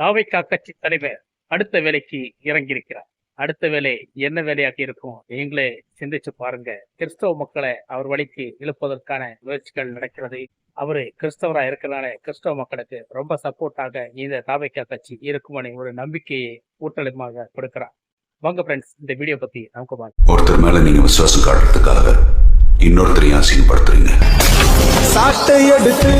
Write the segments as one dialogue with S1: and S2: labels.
S1: தாவைக்கா கட்சி தலைவர் அடுத்த வேலைக்கு இறங்கியிருக்கிறார். அடுத்த வேலை என்ன வேலையாக இருக்கும்? நீங்களே சிந்திச்சு பாருங்க. கிறிஸ்தவ மக்களை அவர் வழிக்கு இழுப்பதற்கான முயற்சிகள் நடக்கிறது. அவரு கிறிஸ்தவரா இருக்கிறனால கிறிஸ்தவ மக்களுக்கு ரொம்ப சப்போர்ட்டாக இந்த தாவைக்கா கட்சி இருக்குமனு ஒரு நம்பிக்கையை ஊட்டலுமாக கொடுக்கிறார். வாங்க ஃப்ரெண்ட்ஸ் இந்த வீடியோ பத்தி நமக்கு பார்க்கலாம்.
S2: ஒருத்தர் மேல நீங்க விசுவாசம் காட்டுறதுக்காக இன்னொருத்தரையும் அசிங்கப்படுத்துறீங்க.
S3: சாட்டை எடுத்து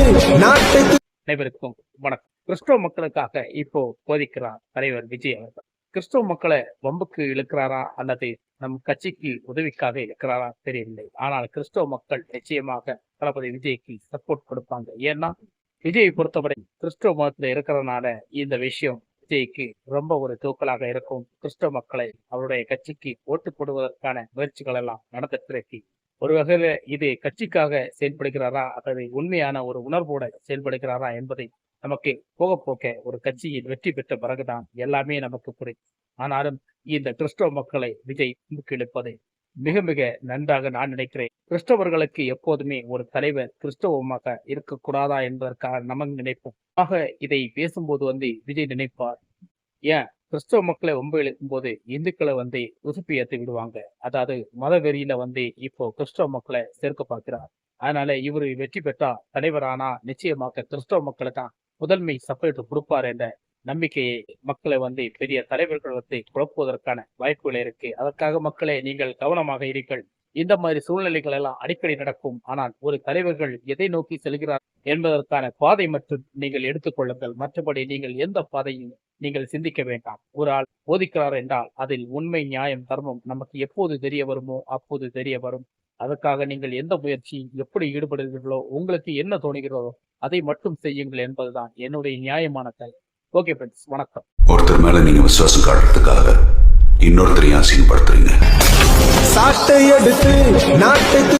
S3: நாட்டுக்கு
S1: அனைவருக்கும் வணக்கம். கிறிஸ்தவ மக்களுக்காக இப்போ போதிக்கிறார் தலைவர் விஜய் அவர்கள். கிறிஸ்தவ மக்களை வம்புக்கு இழுக்கிறாரா? அல்லது நம் கட்சிக்கு உதவிக்காக இழுக்கிறாரா? தெரியவில்லை. ஆனால் கிறிஸ்தவ மக்கள் நிச்சயமாக தளபதி விஜய்க்கு சப்போர்ட் கொடுப்பாங்க. ஏன்னா விஜயை பொறுத்தவரை கிறிஸ்தவ மதத்துல இருக்கிறதுனால இந்த விஷயம் விஜய்க்கு ரொம்ப ஒரு தூக்கலாக இருக்கும். கிறிஸ்தவ மக்களை அவருடைய கட்சிக்கு ஓட்டு போடுவதற்கான முயற்சிகள் எல்லாம் நடந்துட்டு இருக்கு ஒரு வகையில இது கட்சிக்காக செயல்படுகிறாரா? அல்லது உண்மையான ஒரு உணர்வோட செயல்படுகிறாரா என்பதை நமக்கு போக போக ஒரு கட்சியில் வெற்றி பெற்ற பிறகுதான் எல்லாமே நமக்கு புரியும். ஆனாலும் இந்த கிறிஸ்தவ மக்களை விஜய் முக்கியெடுப்பது மிக மிக நன்றாக நான் நினைக்கிறேன். கிறிஸ்தவர்களுக்கு எப்போதுமே ஒரு தலைவர் கிறிஸ்தவமாக இருக்கக்கூடாதா என்பதற்காக நமக்கு நினைப்போம். ஆக இதை பேசும்போது வந்து விஜய் நினைப்பார் ஏன்? கிறிஸ்தவ மக்களை ரொம்ப இழுக்கும் போது இந்துக்களை வந்து உசுப்பி ஏற்றி விடுவாங்க. அதாவது மத வெறியில வந்து இப்போ கிறிஸ்தவ மக்களை சேர்க்க பார்க்கிறார். அதனால இவரு வெற்றி பெற்றா தலைவரானா நிச்சயமாக கிறிஸ்தவ மக்களை தான் முதன்மை சப்போர்ட் கொடுப்பார் என்ற நம்பிக்கையை மக்களை வந்து பெரிய தலைவர்கள் வந்து குழப்புவதற்கான வாய்ப்புகள் இருக்கு. அதற்காக மக்களே நீங்கள் கவனமாக இருங்கள். இந்த மாதிரி சூழ்நிலைகள் எல்லாம் அடிக்கடி நடக்கும். ஆனால் ஒரு தலைவர்கள் எதை நோக்கி செல்கிறார் என்பதற்கான பாதை மற்றும் நீங்கள் எடுத்துக்கொள்ளுங்கள் மற்றபடி நீங்கள் எந்த பாதையும் நீங்கள் சிந்திக்க வேண்டாம். ஒரு ஆள் போதிக்கிறார் என்றால் அதில் உண்மை நியாயம் தர்மம் நமக்கு எப்போது தெரிய வருமோ அப்போது தெரிய வரும். அதற்காக நீங்கள் எந்த முயற்சி எப்படி ஈடுபடுகிறீர்களோ உங்களுக்கு என்ன தோணுகிறதோ அதை மட்டும் செய்யுங்கள் என்பதுதான் என்னுடைய நியாயமான கருத்து ஓகே ஃப்ரெண்ட்ஸ் வணக்கம்.
S2: ஒருத்தர் மேல நீங்க விசுவாசம் காட்டுறதுக்காக இன்னொருத்தரையும் அசிங்கப்படுத்துறீங்க.
S3: சாட்டை எடுத்து நாட்டுக்கு